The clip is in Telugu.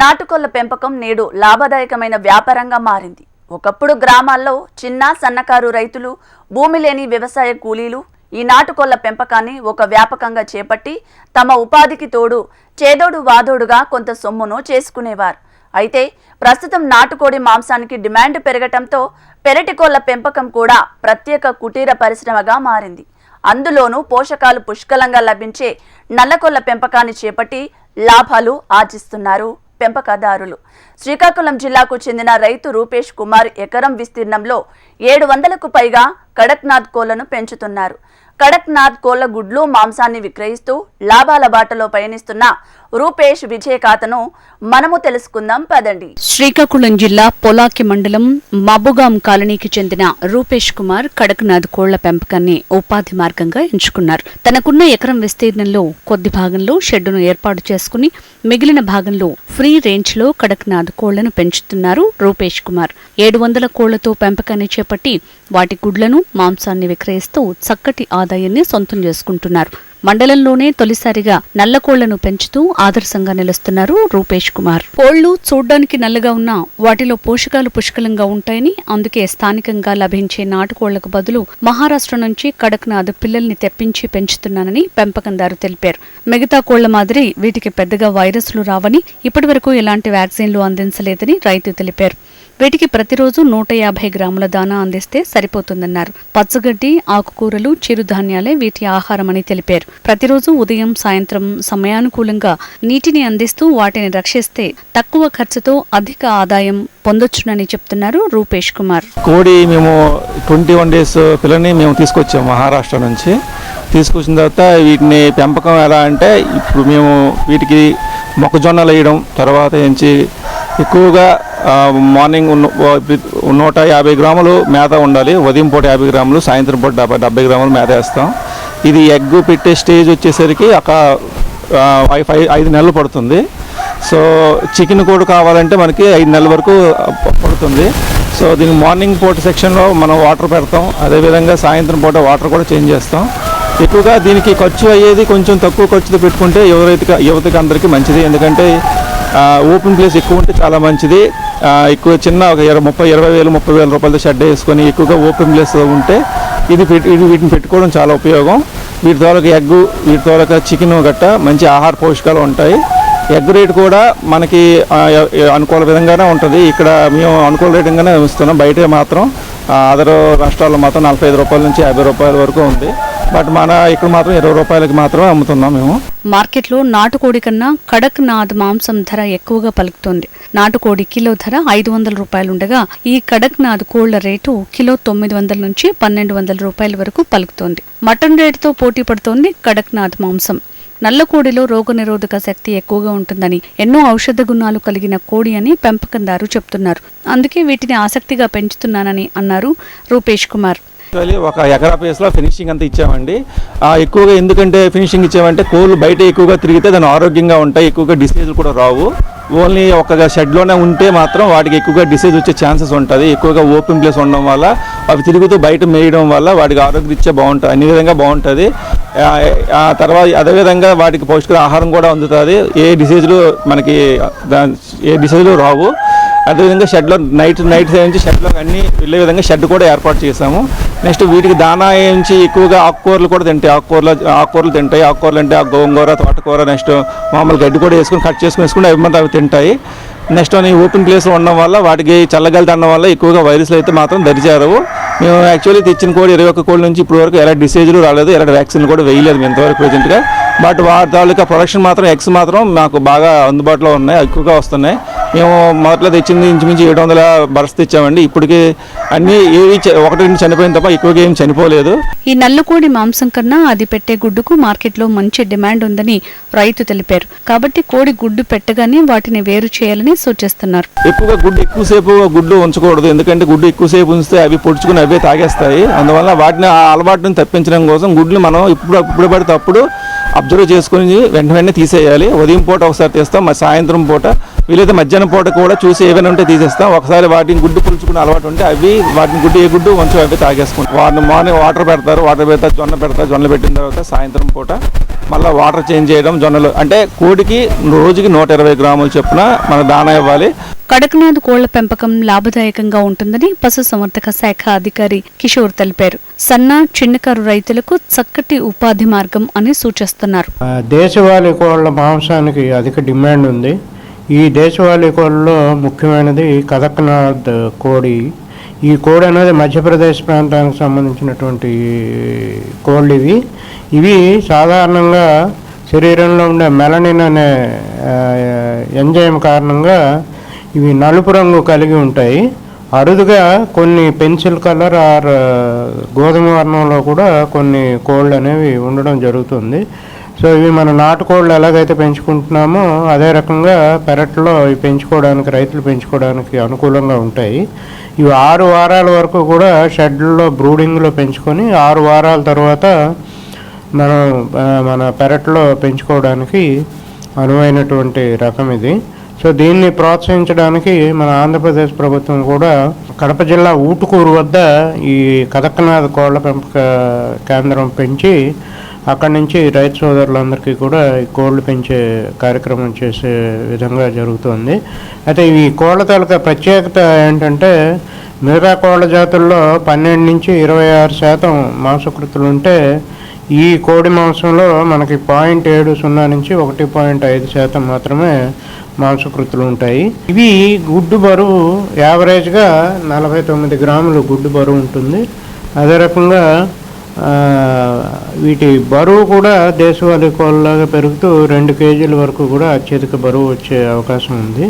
నాటుకోళ్ళ పెంపకం నేడు లాభదాయకమైన వ్యాపారంగా మారింది. ఒకప్పుడు గ్రామాల్లో చిన్న సన్నకారు రైతులు భూమి లేని వ్యవసాయ కూలీలు ఈ నాటుకోళ్ళ పెంపకాన్ని ఒక వ్యాపకంగా చేపట్టి తమ ఉపాధికి తోడు చేదోడు వాదోడుగా కొంత సొమ్మును చేసుకునేవారు. అయితే ప్రస్తుతం నాటుకోడి మాంసానికి డిమాండ్ పెరగటంతో పెరటికోళ్ళ పెంపకం కూడా ప్రత్యేక కుటీర పరిశ్రమగా మారింది. అందులోనూ పోషకాలు పుష్కలంగా లభించే నల్లకొల్ల పెంపకాన్ని చేపట్టి లాభాలు ఆర్జిస్తున్నారు. పెంపకదారులు. శ్రీకాకుళం జిల్లాకు చెందిన రైతు రూపేష్ కుమార్ ఎకరం విస్తీర్ణంలో ఏడు వందలకు పైగా కడక్నాథ్ కోళ్ళను పెంచుతున్నారు. కడక్నాథ్ కోళ్ళ గుడ్లు మాంసాన్ని విక్రయిస్తూ లాభాల బాటలో పయనిస్తున్న రూపేష్ విజయ్ ఖాతను మనము తెలుసుకుందాం. పదండి. శ్రీకాకుళం జిల్లా పొలాకి మండలం మబ్బుగాం కాలనీకి చెందిన రూపేష్ కుమార్ కడక్నాథ్ కోళ్ళ పెంపకాన్ని ఉపాధి మార్గంగా ఎంచుకున్నారు. తనకున్న ఎకరం విస్తీర్ణంలో కొద్ది భాగంలో షెడ్డును ఏర్పాటు చేసుకుని మిగిలిన భాగంలో ఫ్రీ రేంజ్లో కడక్నాథ్ కోళ్ళను పెంచుతున్నారు రూపేష్ కుమార్. ఏడు వందల కోళ్ళతో పెంపకాన్ని చేపట్టి వాటి గుడ్లను మాంసాన్ని విక్రయిస్తూ చక్కటి ఆదాయాన్ని సొంతం చేసుకుంటున్నారు. మండలంలోనే తొలిసారిగా నల్ల కోళ్ళను పెంచుతూ ఆదర్శంగా నిలుస్తున్నారు రూపేష్ కుమార్. కోళ్ళు చూడ్డానికి నల్లగా ఉన్నా వాటిలో పోషకాలు పుష్కలంగా ఉంటాయని అందుకే స్థానికంగా లభించే నాటుకోళ్ళకు బదులు మహారాష్ట్ర నుంచి కడక్నాథ్ పిల్లల్ని తెప్పించి పెంచుతున్నానని పెంపకందారు తెలిపారు. మిగతా కోళ్ళ మాదిరి వీటికి పెద్దగా వైరస్లు రావని ఇప్పటివరకు ఎలాంటి వ్యాక్సిన్లు అందించలేదని రైతు తెలిపారు. వీటికి ప్రతిరోజు నూట యాభై గ్రాముల దానా అందిస్తే సరిపోతుందన్నారు. పచ్చగడ్డి ఆకుకూరలు చిరుధాన్యాలే వీటి ఆహారమని తెలిపారు. ప్రతిరోజు ఉదయం సాయంత్రం సమయానుకూలంగా నీటిని అందిస్తూ వాటిని రక్షిస్తే తక్కువ ఖర్చుతో అధిక ఆదాయం పొందొచ్చునని చెప్తున్నారు రూపేష్ కుమార్. కోడి మేము ట్వంటీ వన్ డేస్ పిల్లని మేము తీసుకొచ్చాము మహారాష్ట్ర నుంచి. తీసుకొచ్చిన తర్వాత వీటిని పెంపకం ఎలా అంటే ఇప్పుడు మేము వీటికి మొక్కజొన్నలు వేయడం తర్వాత నుంచి ఎక్కువగా మార్నింగ్ నూట యాభై గ్రాములు మేత ఉండాలి. ఉదయం పూట యాభై గ్రాములు సాయంత్రం పూట డెబ్బై డెబ్బై గ్రాములు మేత వేస్తాం. ఇది ఎగ్గు పెట్టే స్టేజ్ వచ్చేసరికి ఒక ఆ, ఫైవ్ ఐదు నెలలు పడుతుంది. సో చికెన్ కూడా కావాలంటే మనకి ఐదు నెలల వరకు పడుతుంది. సో దీనికి మార్నింగ్ పూట సెక్షన్లో మనం వాటర్ పెడతాం. అదేవిధంగా సాయంత్రం పూట వాటర్ కూడా చేంజ్ చేస్తాం. ఎక్కువగా దీనికి ఖర్చు అయ్యేది కొంచెం తక్కువ ఖర్చుతో పెట్టుకుంటే యువత యువతకి అందరికీ మంచిది. ఎందుకంటే ఓపెన్ ప్లేస్ ఎక్కువ ఉంటే చాలా మంచిది. ఎక్కువ చిన్న ఒక ఇరవై ముప్పై ఇరవై వేలు ముప్పై వేల రూపాయలతో షెడ్ వేసుకొని ఎక్కువగా ఓపెన్ ప్లేస్ ఉంటే ఇది పెట్టి ఇది వీటిని పెట్టుకోవడం చాలా ఉపయోగం. వీటి ద్వారా ఎగ్ వీటి ద్వారా చికెన్ గట్ట మంచి ఆహార పోషకాలు ఉంటాయి. ఎగ్ రేట్ కూడా మనకి అనుకూల విధంగానే ఉంటుంది. ఇక్కడ మేము అనుకూల రేటుగానే ఇస్తున్నాం. బయట మాత్రం అదర్ రాష్ట్రాల్లో మాత్రం నలభై ఐదు రూపాయల నుంచి యాభై రూపాయల వరకు ఉంది. బట్ మన ఇక్కడ మాత్రం ఇరవై రూపాయలకి మాత్రమే అమ్ముతున్నాం మేము. మార్కెట్లో నాటుకోడి కన్నా కడక్ నాథ్ మాంసం ధర ఎక్కువగా పలుకుతోంది. నాటుకోడి కిలో ధర ఐదు వందల రూపాయలుండగా ఈ కడక్ నాథ్ కోళ్ళ రేటు కిలో తొమ్మిది వందల నుంచి పన్నెండు వందల రూపాయల వరకు పలుకుతోంది. మటన్ రేటుతో పోటీ పడుతోంది కడక్ నాథ్ మాంసం. నల్లకోడిలో రోగనిరోధక శక్తి ఎక్కువగా ఉంటుందని ఎన్నో ఔషధ గుణాలు కలిగిన కోడి అని పెంపకందారు చెప్తున్నారు. అందుకే వీటిని ఆసక్తిగా పెంచుతున్నానని అన్నారు రూపేష్ కుమార్. యాక్చువల్లీ ఒక ఎకరా ప్లేస్లో ఫినిషింగ్ అంతా ఇచ్చామండి. ఎక్కువగా ఎందుకంటే ఫినిషింగ్ ఇచ్చామంటే కోళ్ళు బయట ఎక్కువగా తిరిగితే దాని ఆరోగ్యంగా ఉంటాయి ఎక్కువగా డిసీజులు కూడా రావు. ఓన్లీ ఒక షెడ్లోనే ఉంటే మాత్రం వాటికి ఎక్కువగా డిసీజ్ వచ్చే ఛాన్సెస్ ఉంటుంది. ఎక్కువగా ఓపెన్ ప్లేస్ ఉండడం వల్ల అవి తిరుగుతూ బయట మేయడం వల్ల వాటికి ఆరోగ్యరీత్యా బాగుంటుంది అన్ని విధంగా బాగుంటుంది. ఆ, తర్వాత అదేవిధంగా వాటికి పౌష్టిక ఆహారం కూడా అందుతుంది. ఏ డిసీజులు మనకి ఏ డిసీజులు రావు. అదేవిధంగా షెడ్లో నైట్ నైట్ నుంచి షెడ్లో అన్నీ వెళ్ళే విధంగా షెడ్ కూడా ఏర్పాటు చేశాము. నెక్స్ట్ వీటికి దానా వేయించి ఎక్కువగా ఆకుకూరలు కూడా తింటాయి. ఆకుకూరలు ఆకుకూరలు తింటాయి. ఆకుకూరలు అంటే ఆ గోంగూర తోటకూర నెక్స్ట్ మామూలు గడ్డి కూడా వేసుకొని కట్ చేసుకుని వేసుకుని అవి మాత్రం అవి తింటాయి. నెక్స్ట్ ఈ ఓపెన్ ప్లేస్లో ఉండడం వల్ల వాటికి చల్లగాలి తినడం వల్ల ఎక్కువగా వైరస్లు అయితే మాత్రం దరిచేరవు. మేము యాక్చువల్లీ తెచ్చిన కోడి ఇరవై ఒక్క కోడి నుంచి ఇప్పుడు వరకు ఎలాంటి డిసీజులు రాలేదు ఎలాంటి వ్యాక్సిన్ కూడా వేయలేదు మేము ఇంతవరకు ప్రెజెంట్గా. బట్ వాటి తాలూకా ప్రొడక్షన్ మాత్రం ఎగ్స్ మాత్రం మాకు బాగా అందుబాటులో ఉన్నాయి ఎక్కువగా వస్తున్నాయి. మేము మొదట్లో తెచ్చింది ఇంచుమించు ఏడు వందల బర్స్ తెచ్చామండి. ఇప్పటికి అన్నీ ఏవి ఒకటి రెండు చనిపోయిన తప్ప ఎక్కువగా ఏం చనిపోలేదు. ఈ నల్లకోడి మాంసం కన్నా అది పెట్టే గుడ్డుకు మార్కెట్లో మంచి డిమాండ్ ఉందని రైతు తెలిపారు. కాబట్టి కోడి గుడ్డు పెట్టగానే వాటిని వేరు చేయాలని సూచిస్తున్నారు ఎక్కువగా గుడ్డు ఎక్కువసేపు గుడ్లు ఉంచకూడదు. ఎందుకంటే గుడ్డు ఎక్కువసేపు ఉంచితే అవి పొడుచుకుని అవే తాగేస్తాయి. అందువల్ల వాటిని ఆ అలవాటుని తప్పించడం కోసం గుడ్లు మనం ఇప్పుడు ఇప్పుడు పడితే అప్పుడు అబ్జర్వ్ చేసుకుని వెంట వెంటనే తీసేయాలి. ఉదయం పూట ఒకసారి తీస్తాం. మరి సాయంత్రం పూట వీలైతే మధ్యాహ్నం పూట కూడా చూసి ఏమైనా ఉంటే తీసేస్తాం. ఒకసారి వాటిని గుడ్డు పులుచుకునే అలవాటు ఉంటే అవి వాటిని గుడ్డు ఏ గుడ్డు కొంచెం అవి తాగేసుకుంటాం. వాటిని మార్నింగ్ వాటర్ పెడతారు. వాటర్ పెడతారు జొన్న పెడతారు జొన్నలు పెట్టిన తర్వాత సాయంత్రం పూట మళ్ళీ వాటర్ చేంజ్ చేయడం జొన్నలు. అంటే కోడికి రోజుకి నూట ఇరవై గ్రాములు చొప్పున మనకు దానా ఇవ్వాలి. కడకనాథ్ కోళ్ళ పెంపకం లాభదాయకంగా ఉంటుందని పశుసంవర్ధక శాఖ అధికారి కిషోర్ తెలిపారు. సన్న చిన్నకారు రైతులకు చక్కటి ఉపాధి మార్గం అని సూచిస్తున్నారు. దేశవాళీ కోళ్ళ మాంసానికి అధిక డిమాండ్ ఉంది. ఈ దేశవాళీ కోళ్ళలో ముఖ్యమైనది కదక్నాథ్ కోడి. ఈ కోడి అనేది మధ్యప్రదేశ్ ప్రాంతానికి సంబంధించినటువంటి కోళ్ళు ఇవి. ఇవి సాధారణంగా శరీరంలో ఉండే మెలనిన్ అనే ఎంజైమ్ కారణంగా ఇవి నలుపు రంగు కలిగి ఉంటాయి. అరుదుగా కొన్ని పెన్సిల్ కలర్ ఆర్ గోధుమ వర్ణంలో కూడా కొన్ని కోళ్ళు అనేవి ఉండడం జరుగుతుంది. సో ఇవి మన నాటుకోళ్ళు ఎలాగైతే పెంచుకుంటున్నామో అదే రకంగా పెరట్లో ఇవి పెంచుకోవడానికి రైతులు పెంచుకోవడానికి అనుకూలంగా ఉంటాయి. ఇవి ఆరు వారాల వరకు కూడా షెడ్లలో బ్రూడింగ్లో పెంచుకొని ఆరు వారాల తర్వాత మనం మన పెరట్లో పెంచుకోవడానికి అనువైనటువంటి రకం ఇది. సో దీన్ని ప్రోత్సహించడానికి మన ఆంధ్రప్రదేశ్ ప్రభుత్వం కూడా కడప జిల్లా ఊటుకూరు వద్ద ఈ కదక్కనాథ కోళ్ళ పెంపక కేంద్రం పెంచి అక్కడి నుంచి రైతు సోదరులందరికీ కూడా ఈ కోళ్ళు పెంచే కార్యక్రమం చేసే విధంగా జరుగుతుంది. అయితే ఈ కోళ్ళ తాలూకా ప్రత్యేకత ఏంటంటే మిగతా కోళ్ళ జాతుల్లో పన్నెండు నుంచి ఇరవై ఆరు శాతం మాంసకృతులు ఉంటే ఈ కోడి మాంసంలో మనకి పాయింట్ ఏడు సున్నా నుంచి ఒకటి పాయింట్ ఐదు శాతం మాత్రమే మాంసకృతులు ఉంటాయి. ఇవి గుడ్డు బరువు యావరేజ్గా నలభై తొమ్మిది గ్రాములు గుడ్డు బరువు ఉంటుంది. అదే రకంగా వీటి బరువు కూడా దేశవాళీ కోళ్ళలాగా పెరుగుతూ రెండు కేజీల వరకు కూడా అత్యధిక బరువు వచ్చే అవకాశం ఉంది.